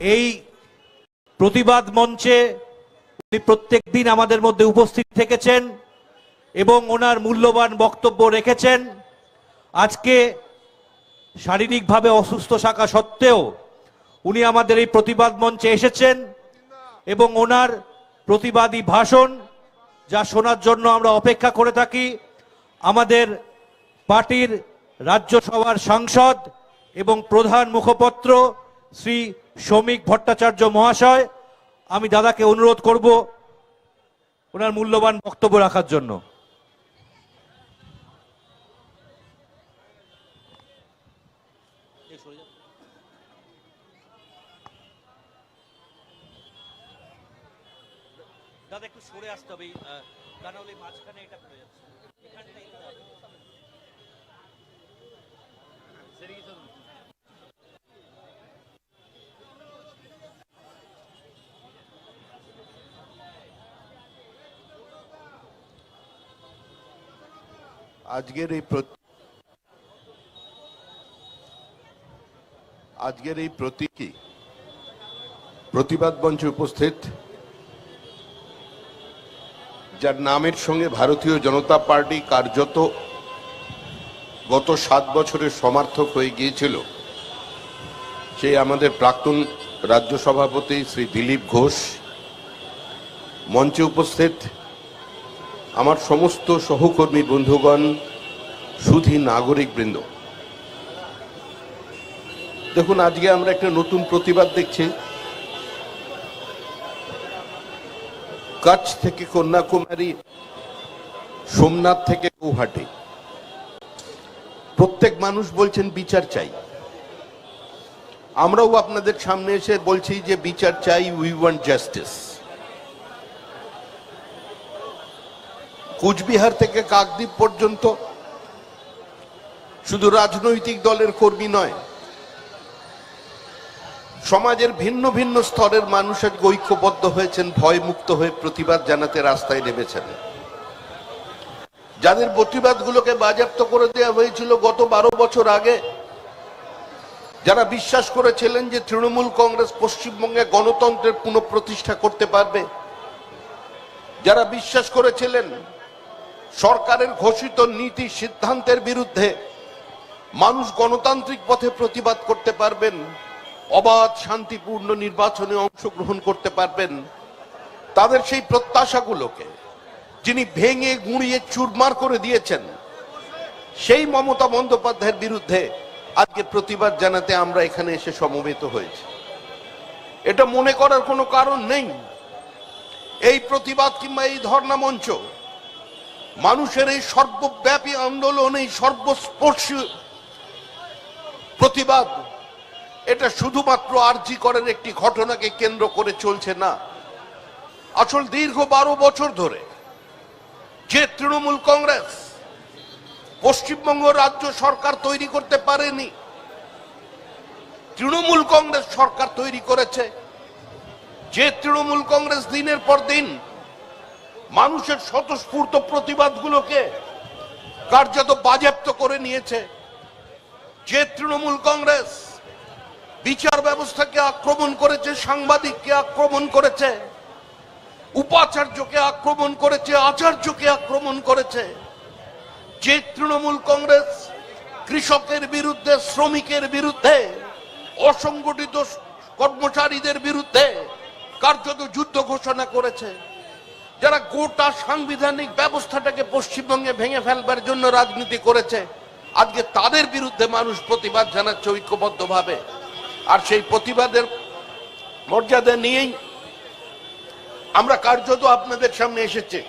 এই প্রতিবাদ মঞ্চে উনি প্রত্যেক দিন আমাদের মধ্যে উপস্থিত থেকেছেন এবং ওনার মূল্যবান বক্তব্য রেখেছেন। আজকে শারীরিকভাবে অসুস্থ থাকা সত্ত্বেও উনি আমাদের এই প্রতিবাদ মঞ্চে এসেছেন এবং ওনার প্রতিবাদী ভাষণ যা শোনার জন্য আমরা অপেক্ষা করে থাকি, আমাদের পার্টির রাজ্যসভার সাংসদ এবং প্রধান মুখপত্র শ্রী শ্রমিক ভট্টাচার্য মহাশয় আমি দাদাকে অনুরোধ করব ওনার মূল্যবান বক্তব্য রাখার জন্য। দাদা একটু সরে আসতে হবে তা নাহলে মাঝখানে এটা পড়ে যাচ্ছে। আজকের এই আজকের এই প্রতীকী প্রতিবাদ মঞ্চে উপস্থিত, যার নামের সঙ্গে ভারতীয় জনতা পার্টি কার্যত গত সাত বছরের সমার্থক হয়ে গিয়েছিল সেই আমাদের প্রাক্তন রাজ্য সভাপতি শ্রী দিলীপ ঘোষ। মঞ্চে উপস্থিত আমার সমস্ত সহকর্মী বন্ধুগণ, সুধী নাগরিক বৃন্দ দেখুন, আজকে আমরা একটা নতুন প্রতিবাদ দেখছি। কাছ থেকে কন্যাকুমারী, সোমনাথ থেকে গৌহাটি। প্রত্যেক মানুষ বলছেন, বিচার চাই। আমরাও আপনাদের সামনে এসে বলছি যে, বিচার চাই উই ওয়ান্ট জাস্টিস কুচবিহার থেকে কাকদ্বীপ পর্যন্ত। শুধু রাজনৈতিক দলের কর্মী নয়, সমাজের ভিন্ন ভিন্ন স্তরের মানুষ আজ ঐক্যবদ্ধ হয়েছেন ভয় মুক্ত হয়ে প্রতিবাদ জানাতে রাস্তায় নেমেছেন। যাদের প্রতিবাদগুলোকে বাজেয়াপ্ত করে দেওয়া হয়েছিল গত বারো বছর আগে, যারা বিশ্বাস করেছিলেন যে তৃণমূল কংগ্রেস পশ্চিমবঙ্গে গণতন্ত্রের পুনঃপ্রতিষ্ঠা করতে পারবে, যারা বিশ্বাস করেছিলেন সরকারের ঘোষিত নীতি সিদ্ধান্তের বিরুদ্ধে মানুষ গণতান্ত্রিক পথে প্রতিবাদ করতে পারবেন, অবাধ, শান্তিপূর্ণ নির্বাচনে অংশগ্রহণ করতে পারবেন। তাদের সেই প্রত্যাশাগুলোকে যিনি ভেঙে, গুঁড়িয়ে, চুরমার করে দিয়েছেন, সেই মমতা বন্দ্যোপাধ্যায়ের বিরুদ্ধে আজকে প্রতিবাদ জানাতে আমরা এখানে এসে সমবেত হয়েছি। এটা মনে করার কোনো কারণ নেই। এই প্রতিবাদ কিংবা এই ধর্ণা মঞ্চ মানুষের এই সর্বব্যাপী আন্দোলন, এই সর্বস্পর্শী প্রতিবাদ, এটা শুধুমাত্র আরজি করের একটি ঘটনাকে কেন্দ্র করে চলছে না। আসল দীর্ঘ বারো বছর ধরে যে তৃণমূল কংগ্রেস পশ্চিমবঙ্গ রাজ্য সরকার তৈরি করতে পারেনি, তৃণমূল কংগ্রেস সরকার তৈরি করেছে, যে তৃণমূল কংগ্রেস দিনের পর দিন মানুষের স্বতঃস্ফূর্ত প্রতিবাদগুলোকে কার্যত বাজেপ্ত করে নিয়েছে। যে তৃণমূল কংগ্রেস বিচার ব্যবস্থাকে আক্রমণ করেছে, সাংবাদিককে আক্রমণ করেছে, উপাচার্যকে আক্রমণ করেছে, আচার্যকে আক্রমণ করেছে, যে তৃণমূল কংগ্রেস কৃষকের বিরুদ্ধে, শ্রমিকের বিরুদ্ধে, অসংগঠিত কর্মচারীদের বিরুদ্ধে কার্যত যুদ্ধ ঘোষণা করেছে। যারা গোটা সাংবিধানিক ব্যবস্থাটাকে পশ্চিমবঙ্গে ভেঙে ফেলবার জন্য রাজনীতি করেছে, আজকে তাদের বিরুদ্ধে মানুষ প্রতিবাদ জানাচ্ছে ঐক্যবদ্ধভাবে। আর সেই প্রতিবাদের মর্যাদা নিয়েই আমরা কার্যত আপনাদের সামনে এসেছি।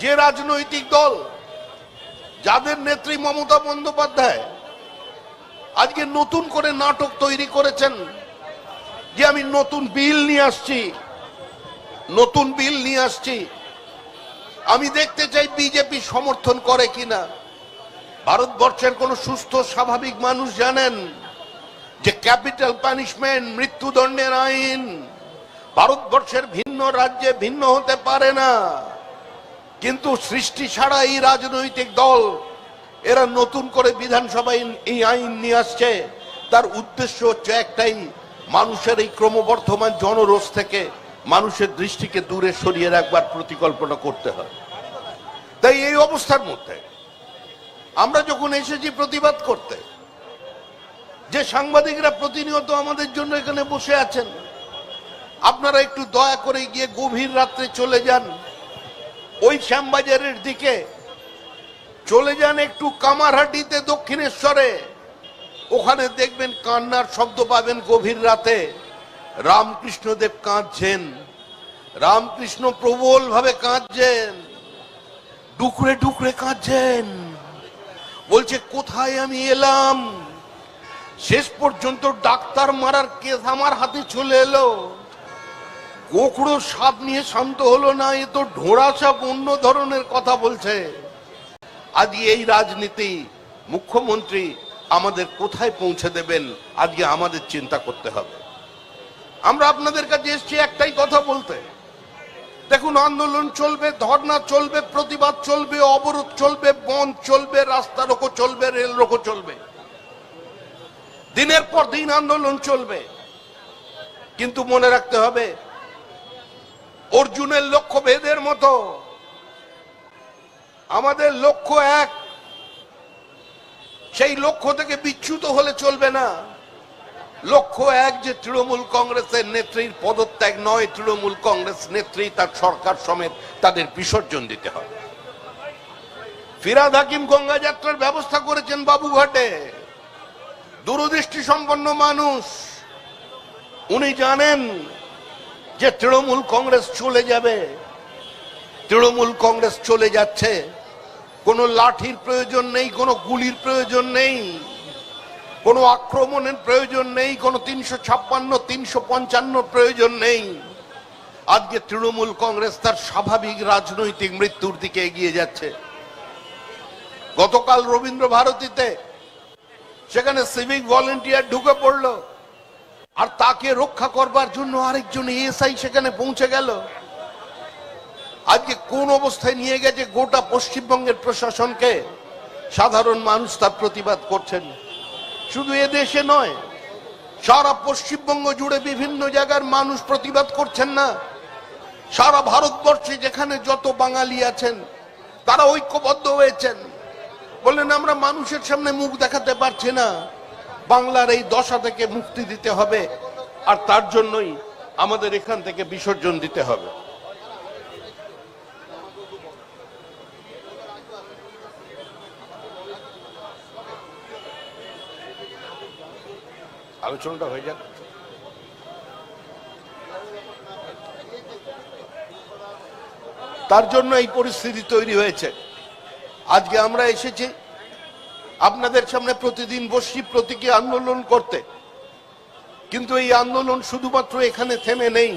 যে রাজনৈতিক দল, যাদের নেত্রী মমতা বন্দ্যোপাধ্যায় আজকে নতুন করে নাটক তৈরি করেছেন, যে আমি নতুন বিল নিয়ে আসছি নতুন বিল নিয়ে আসছি। আমি দেখতে চাই বিজেপি সমর্থন করে কিনা। ভারতবর্ষের কোন সুস্থ, স্বাভাবিক মানুষ জানেন যে ক্যাপিটাল পানিশমেন্ট, মৃত্যুদণ্ডের আইন ভারতবর্ষের ভিন্ন রাজ্যে ভিন্ন হতে পারে না। কিন্তু সৃষ্টি ছাড়া এই রাজনৈতিক দল, এরা নতুন করে বিধানসভায় এই আইন নিয়ে আসছে। তার উদ্দেশ্য হচ্ছে একটাই, মানুষের এই ক্রমবর্ধমান জনরোষ থেকে মানুষের দৃষ্টিকে দূরে সরিয়ে রাখবার পরিকল্পনা করতে হয়। তাই এই অবস্থার মধ্যে আমরা যখন এসেছি প্রতিবাদ করতে, যে সাংবাদিকরা প্রতিনিয়ত আমাদের জন্য এখানে বসে আছেন, আপনারা একটু দয়া করে গিয়ে গভীর রাত্রে চলে যান। ওই শ্যামবাজারের দিকে চলে যান একটু কামারহাটিতে দক্ষিণেশ্বরে। ওখানে দেখবেন কান্নার শব্দ পাবেন গভীর রাতে। রামকৃষ্ণদেব কাঁদছেন। রামকৃষ্ণ প্রবল ভাবে কাঁদছেন। ডুকরে ডুকরে কাঁদছেন। বলছে, কোথায় আমি এলাম? শেষ পর্যন্ত ডাক্তার মারার কেস আমার হাতে চলে এলো। গোকড়ো সাপ নিয়ে শান্ত হলো না, এ তো ঢোড়া সাপ অন্য ধরনের কথা বলছে। আজকে এই রাজনীতি, মুখ্যমন্ত্রী আমাদের কোথায় পৌঁছে দেবেন? আজকে আমাদের চিন্তা করতে হবে। আমরা আপনাদের কাছে এসেছি একটাই কথা বলতে। দেখুন, আন্দোলন চলবে, ধর্না চলবে, প্রতিবাদ চলবে, অবরোধ চলবে বন্ধ চলবে, রাস্তা রোকো চলবে, রেল রোকো চলবে। দিনের পর দিন আন্দোলন চলবে। কিন্তু মনে রাখতে হবে, অর্জুনের লক্ষ্য ভেদের মতো, আমাদের লক্ষ্য এক। সেই লক্ষ্য থেকে বিচ্যুত হলে চলবে না। লক্ষ্য এক যে তৃণমূল কংগ্রেসের নেত্রীর পদত্যাগ নয়, তৃণমূল কংগ্রেস নেত্রী তার সরকার সমেত তাদের বিসর্জন দিতে হবে। ফিরাদ হাকিম গঙ্গা যাত্রার ব্যবস্থা করেছেন বাবুঘাটে। দূরদৃষ্টি সম্পন্ন মানুষ। উনি জানেন যে তৃণমূল কংগ্রেস চলে যাবে। তৃণমূল কংগ্রেস চলে যাচ্ছে। কোনো লাঠির প্রয়োজন নেই, কোনো গুলির প্রয়োজন নেই। কোনো আক্রমণের প্রয়োজন নেই, কোনো তিনশো ছাপ্পান্ন, তিনশো পঞ্চান্ন প্রয়োজন নেই। আজকে তৃণমূল কংগ্রেস তার স্বাভাবিক রাজনৈতিক মৃত্যুর দিকে এগিয়ে যাচ্ছে। গতকাল রবীন্দ্র ভারতীতে সেখানে সিভিক ভলেন্টিয়ার ঢুকে পড়ল। আর তাকে রক্ষা করবার জন্য আরেকজন এসআই সেখানে পৌঁছে গেল। আজকে কোন অবস্থায় নিয়ে গেছে গোটা পশ্চিমবঙ্গের প্রশাসনকে? সাধারণ মানুষ তার প্রতিবাদ করছেন। শুধু এ দেশে নয়, সারা পশ্চিমবঙ্গ জুড়ে বিভিন্ন জায়গার মানুষ প্রতিবাদ করছেন না। সারা ভারতবর্ষে যেখানে যত বাঙালি আছেন, তারা ঐক্যবদ্ধ হয়েছেন। বললেন, আমরা মানুষের সামনে মুখ দেখাতে পারছি না। বাংলার এই দশা থেকে মুক্তি দিতে হবে, আর তার জন্যই আমাদের এখান থেকে বিসর্জন দিতে হবে। আলোচনাটা হয়ে যাক। তার জন্য এই পরিস্থিতি তৈরি হয়েছে। আজকে আমরা এসেছি আপনাদের সামনে প্রতিদিন বসি প্রতীকী আন্দোলন করতে। কিন্তু এই আন্দোলন শুধুমাত্র এখানে থেমে নেই।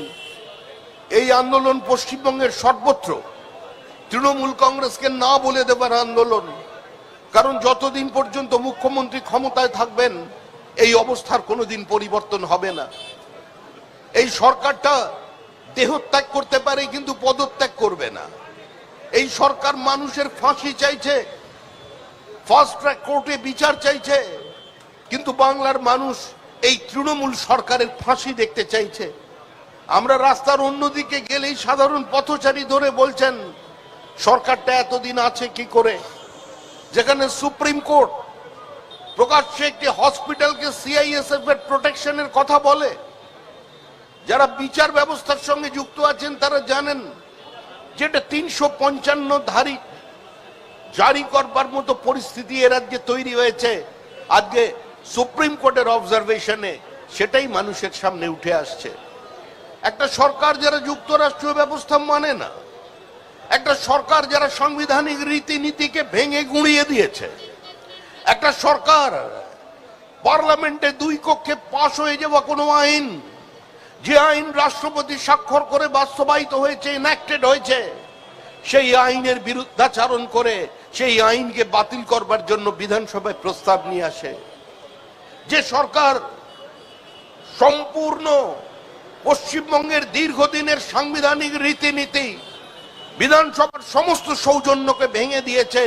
এই আন্দোলন পশ্চিমবঙ্গের সর্বত্র। তৃণমূল কংগ্রেসকে না বলে দেবার আন্দোলন। কারণ যতদিন পর্যন্ত মুখ্যমন্ত্রী ক্ষমতায় থাকবেন এই অবস্থার কোনোদিন পরিবর্তন হবে না। এই সরকারটা দেহত্যাগ করতে পারে, কিন্তু পদত্যাগ করবে না। এই সরকার মানুষের ফাঁসি চাইছে, ফার্স্ট ট্র্যাক কোর্টে বিচার চাইছে, কিন্তু বাংলার মানুষ এই তৃণমূল সরকারের ফাঁসি দেখতে চাইছে। আমরা রাস্তার অন্যদিকে গেলেই সাধারণ পথচারী ধরে বলছেন, সরকারটা এতদিন আছে কি করে? যেখানে সুপ্রিম কোর্ট প্রকাশ্যে একটি হসপিটালকে সিআইএসএফ এর প্রোটেকশনের কথা বলে। যারা বিচার ব্যবস্থার সঙ্গে যুক্ত আছেন, তারা জানেন যেটা তিনশো পঞ্চান্ন ধারী জারি করবার মতো পরিস্থিতি এ রাজ্যে তৈরি হয়েছে। আজকে সুপ্রিম কোর্টের অবজারভেশনে সেটাই মানুষের সামনে উঠে আসছে। একটা সরকার যারা যুক্তরাষ্ট্রীয় ব্যবস্থা মানে না, একটা সরকার যারা সাংবিধানিক রীতিনীতিকে ভেঙে গুঁড়িয়ে দিয়েছে। একটা সরকার পার্লামেন্টে দুই কক্ষে পাশ হয়ে যাওয়া কোনো আইন, যে আইন রাষ্ট্রপতি স্বাক্ষর করে বাস্তবায়িত হয়েছে ইনঅ্যাক্টেড হয়েছে, সেই আইনের বিরুদ্ধাচারণ করে সেই আইনকে বাতিল করবার জন্য বিধানসভায় প্রস্তাব নিয়ে আসে। যে সরকার সম্পূর্ণ পশ্চিমবঙ্গের দীর্ঘদিনের সাংবিধানিক রীতিনীতি বিধানসভার সমস্ত সৌজন্যকে ভেঙে দিয়েছে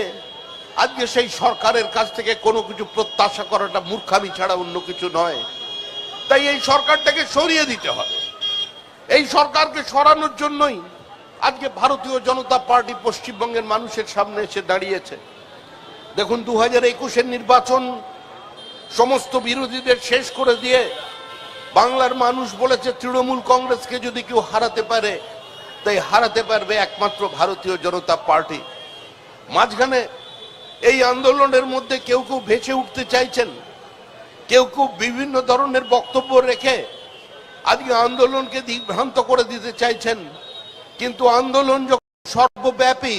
আজকে সেই সরকারের কাছ থেকে কোনো কিছু প্রত্যাশা করাটা মূর্খামি ছাড়া অন্য কিছু নয়। তাই এই সরকারটাকে সরিয়ে দিতে হবে। এই সরকারকে সরানোর জন্যই আজকে ভারতীয় জনতা পার্টি পশ্চিমবঙ্গের মানুষের সামনে এসে দাঁড়িয়েছে। দেখুন দু হাজার একুশের নির্বাচন সমস্ত বিরোধীদের শেষ করে দিয়ে বাংলার মানুষ বলেছে, তৃণমূল কংগ্রেসকে যদি কেউ হারাতে পারে, তাই হারাতে পারবে একমাত্র ভারতীয় জনতা পার্টি। মাঝখানে এই আন্দোলনের মধ্যে কেউ কেউ ভেসে উঠতে চাইছেন। কেউ কেউ বিভিন্ন ধরনের বক্তব্য রেখে আজকে আন্দোলনকে দিগ্ভ্রান্ত করে দিতে চাইছেন। কিন্তু আন্দোলন যখন সর্বব্যাপী,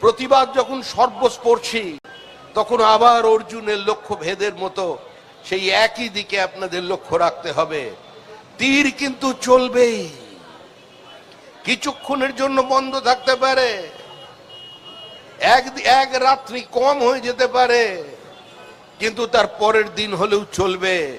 প্রতিবাদ যখন সর্বস্পর্শী, তখন আবার অর্জুনের লক্ষ্য ভেদের মতো সেই একই দিকে আপনাদের লক্ষ্য রাখতে হবে। তীর কিন্তু চলবেই। কিছুক্ষণের জন্য বন্ধ থাকতে পারে। এক এক রাত্রি কম হয়ে যেতে পারে। কিন্তু তার পরের দিন হলেও চলবে,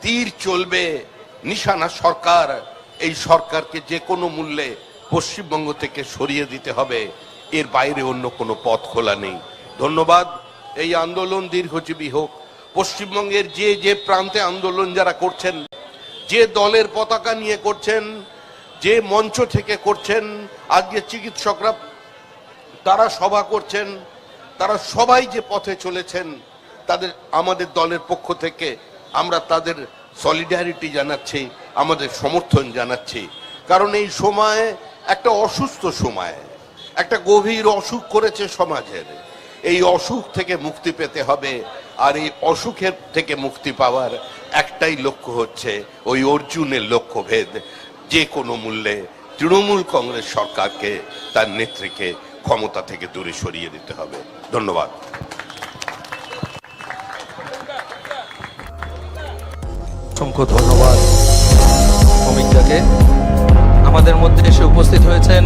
তীর চলবে, নিশানা সরকার। এই সরকারকে যে কোনো মূল্যে পশ্চিমবঙ্গ থেকে সরিয়ে দিতে হবে। এর বাইরে অন্য কোনো পথ খোলা নেই। ধন্যবাদ। এই আন্দোলন দীর্ঘজীবী হোক। পশ্চিমবঙ্গের যে যে প্রান্তে আন্দোলন যারা করছেন, যে দলের পতাকা নিয়ে করছেন, যে মঞ্চ থেকে করছেন, আজকে চিকিৎসকরা তারা সভা করছেন, তারা সবাই যে পথে চলেছেন, তাদের, আমাদের দলের পক্ষ থেকে আমরা তাদের সলিডারিটি জানাচ্ছি, আমাদের সমর্থন জানাচ্ছি। কারণ এই সময়ে একটা অসুস্থ সময়, একটা গভীর অসুখ করেছে সমাজের। এই অসুখ থেকে মুক্তি পেতে হবে, আর এই অসুখের থেকে মুক্তি পাওয়ার একটাই লক্ষ্য হচ্ছে ওই অর্জুনের লক্ষ্যভেদ। যে কোনো মূল্যে তৃণমূল কংগ্রেস সরকারকে, তার নেত্রীকে ক্ষমতা থেকে দূরে সরিয়ে দিতে হবে। ধন্যবাদ। অসংখ্য ধন্যবাদ অমিতাকে আমাদের মধ্যে এসে উপস্থিত হয়েছেন